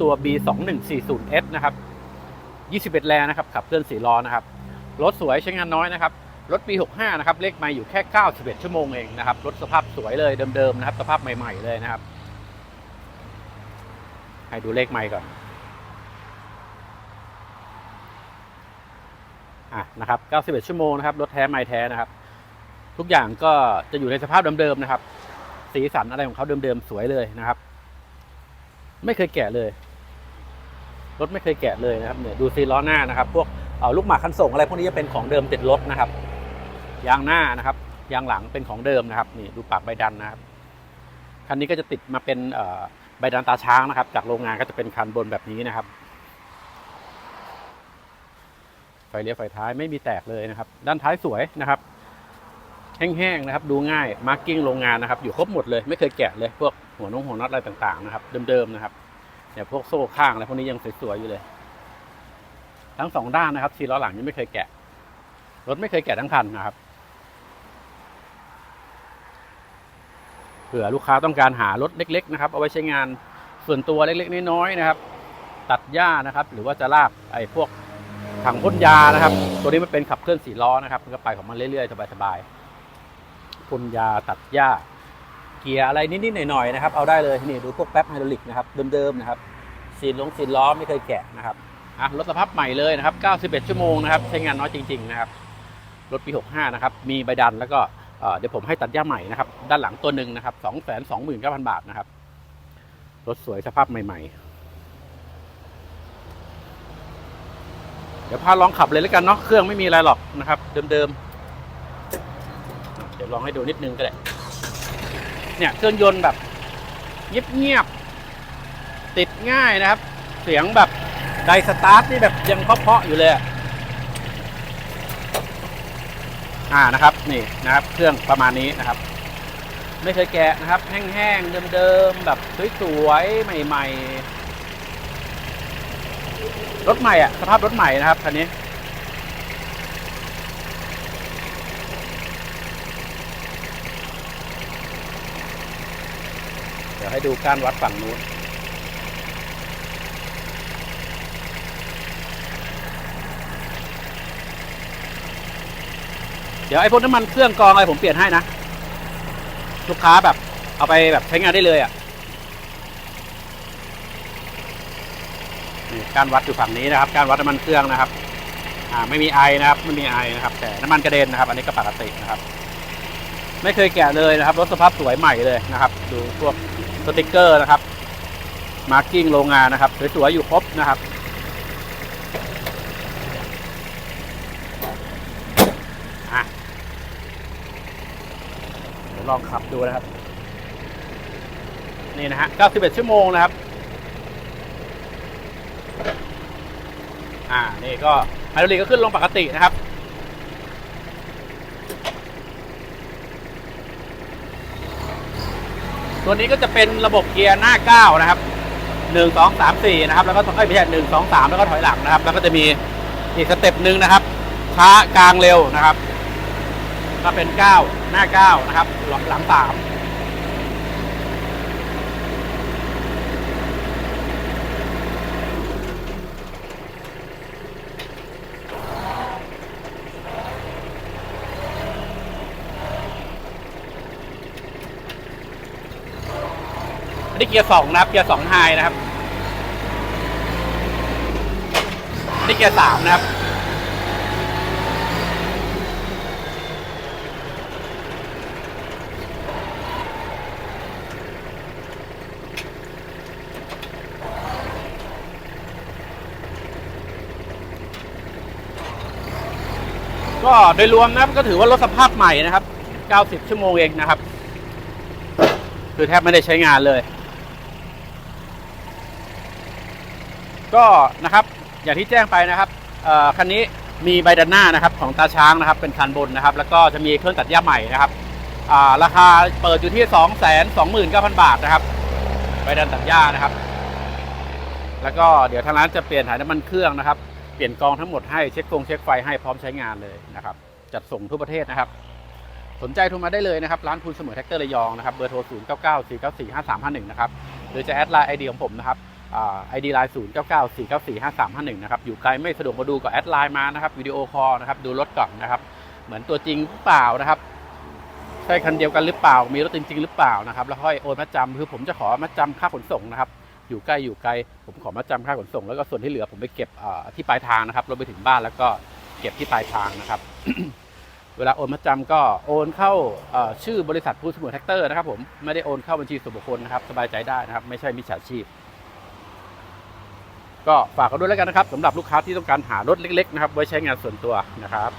ตัว B 2 1 4 0 S นะครับ21 แรงนะครับ ขับเคลื่อน4ล้อนะครับ รถสวยใช้งานน้อยนะครับ รถปี 65 นะครับ เลขไม่อยู่แค่ 91 ชั่วโมงเองนะครับ รถสภาพสวยเลยเดิมๆนะครับ สภาพใหม่ๆเลยนะครับ ให้ดูเลขไม่ก่อน อะนะครับ 91 ชั่วโมงนะครับ รถแท้ไม่แท้นะครับ ทุกอย่างก็จะอยู่ในสภาพเดิมๆนะครับ สีสันอะไรของเขาเดิมๆ สวยเลยนะครับ ไม่เคยแกะเลย รถไม่เคยแกะเลยนะครับเนี่ยดูซีล้อหน้านะครับ พวกเออลูกหมากคันส่งอะไรพวกนี้จะเป็นของเดิมติดรถนะครับ ยางหน้านะครับ ยางหลังเป็นของเดิมนะครับ นี่ดูปากใบดันนะครับ คันนี้ก็จะติดมาเป็นใบดันตาช้างนะครับ จากโรงงานก็จะเป็นคันบนแบบนี้นะครับ ไฟเลี้ยวไฟท้ายไม่มีแตกเลยนะครับ ด้านท้ายสวยนะครับ แห้งๆนะครับดูง่ายมาร์กิ้งโรงงานนะครับอยู่ครบหมดเลยไม่เคยแกะเลยพวกหัวนงหัวน็อตอะไรต่างๆนะครับเดิมๆนะครับเนี่ยพวกโซ่ข้างอะไรพวกนี้ยังสวยๆอยู่เลย ทั้งสองด้านนะครับซีล้อหลังยังไม่เคยแกะรถไม่เคยแกะทั้งคันนะครับเผื่อลูกค้าต้องการหารถเล็ก ๆ นะครับ เอาไว้ใช้งานส่วนตัวเล็กๆน้อยๆนะครับ ตัดหญ้านะครับ หรือว่าจะลากไอ้พวกถังพ่นยานะครับ ตัวนี้มันเป็นขับเคลื่อนสี่ล้อนะครับมันก็ไปของมันเรื่อยๆสบายๆ พ่นยาตัดหญ้า เกียร์อะไรนิดๆหน่อยๆนะครับเอาได้เลยนี่ดูพวกแป๊บไฮดรอลิกนะครับเดิมๆนะครับซีลงซีล้อไม่เคยแกะนะครับอะรถสภาพใหม่เลยนะครับ 91 ชั่วโมงนะครับใช้งานน้อยจริง ๆ นะครับรถปี 65 นะครับ มีใบดันแล้วก็เดี๋ยวผมให้ตัดหญ้าใหม่นะครับ ด้านหลังตัวหนึ่งนะครับ 229,000 บาทนะครับ รถสวยสภาพใหม่ ๆ เดี๋ยวพาลองขับเลยแล้วกันเนาะ เครื่องไม่มีอะไรหรอกนะครับ เดิม ๆ ลองให้ดูนิดนึงก็ได้ เนี่ยเครื่องยนต์แบบเงียบๆติดง่ายนะครับ เสียงแบบไดสตาร์ทนี่แบบยังเพาะๆอยู่เลย อ่านะครับ นี่นะครับ เครื่องประมาณนี้นะครับ ไม่เคยแกะนะครับ แห้งๆเดิมๆแบบสวยๆใหม่ ๆ รถใหม่อะสภาพรถใหม่นะครับคันนี้ เดี๋ยว ให้ดูการวัดฝั่งนู้นเดี๋ยวไอ้พวกน้ำมันเครื่องกองอะไรผมเปลี่ยนให้นะ ลูกค้าแบบ เอาไปแบบใช้งานได้เลยอะ่ะการวัดอยู่ฝั่งนี้นะครับ การวัดน้ำมันเครื่องนะครับอ่าไม่มีไอนะครับไม่มีไอนะครับ แต่น้ำมันกระเด็นนะครับ อันนี้ก็ปกตินะครับ ไม่เคยแกะเลยนะครับรถสภาพสวยใหม่เลยนะครับ ดูพวก สติกเกอร์นะครับ มาร์กิ้งโรงงานนะครับสวยๆอยู่ครบนะครับเดี๋ยวลองขับดูนะครับ นี่นะฮะ 91 ชั่วโมงนะครับ อ่า นี่ก็ไฮดรอลิกก็ขึ้นลงปกตินะครับ ตัวนี้ก็จะเป็นระบบเกียร์หน้า9นะครับ1 2 3 4นะครับ แล้วก็เอ้ยไม่ใช่1 2 3แล้วก็ถอยหลังนะครับ แล้วก็จะมีอีกสเต็ปหนึ่งนะครับ ช้ากลางเร็วนะครับ ก็เป็น9หน้า9นะครับหลังสาม อันนี้เกียร์สองนะครับ เกียร์สองไฮนะครับอันนี่เกียร์สามนะครับก็โดยรวมนะครับก็ถือว่ารถสภาพใหม่นะครับ 90 ชั่วโมงเองนะครับ คือแทบไม่ได้ใช้งานเลย ก็นะครับอย่างที่แจ้งไปนะครับคันนี้มีใบดันหน้านะครับของตาช้างนะครับเป็นคันบนนะครับ แล้วก็จะมีเครื่องตัดหญ้าใหม่นะครับาราคาเปิดอยู่ที่ 2 2 9 0 0 0 บาทนะครับใบดันตัดหญ้านะครับ แล้วก็เดี๋ยวทางร้านจะเปลี่ยนถ่ายน้ำมันเครื่องนะครับ เปลี่ยนกองทั้งหมดให้เช็คฟงเช็คไฟให้พร้อมใช้งานเลยนะครับ จัดส่งทั่วประเทศนะครับ สนใจโทรมาได้เลยนะครับ ร้านคุณเสมอแท็กเตอร์ระยองนะครับเบอร์โทร 0 9 9 4 9 4 5 3 5 1 นะครับหรือจะแอดไลน์ไอเดียของผมนะครับ ไอดีไลน์ศูนย์เก้าเก้าสี่เก้าสี่ห้าสามห้าหนึ่งนะครับ อยู่ไกลไม่สะดวกมาดูก็แอดไลน์มานะครับวิดีโอคอลนะครับ ดูรถก่อนนะครับ เหมือนตัวจริงหรือเปล่านะครับ ใช่คันเดียวกันหรือเปล่า มีรถจริง ๆ หรือเปล่านะครับ แล้วค่อยโอนมาจำคือผมจะขอมาจำค่าขนส่งนะครับ อยู่ใกล้อยู่ไกล ผมขอมาจำค่าขนส่ง แล้วก็ส่วนที่เหลือผมไปเก็บอ่อที่ปลายทางนะครับรถไปถึงบ้านแล้วก็เก็บที่ปลายทางนะครับเวลาโอนมาจำก็โอนเข้าอ่อชื่อบริษัทผู้สมุนแท็กเตอร์นะครับผมไม่ได้โอนเข้าบัญชีส่วนบุคคลนะครับสบายใจได้นะครับ ไม่ใช่มิจฉาชีพ ก็ฝากกันด้วยแล้วกันนะครับสำหรับลูกค้าที่ต้องการหารถเล็กๆนะครับไว้ใช้งานส่วนตัวนะครับ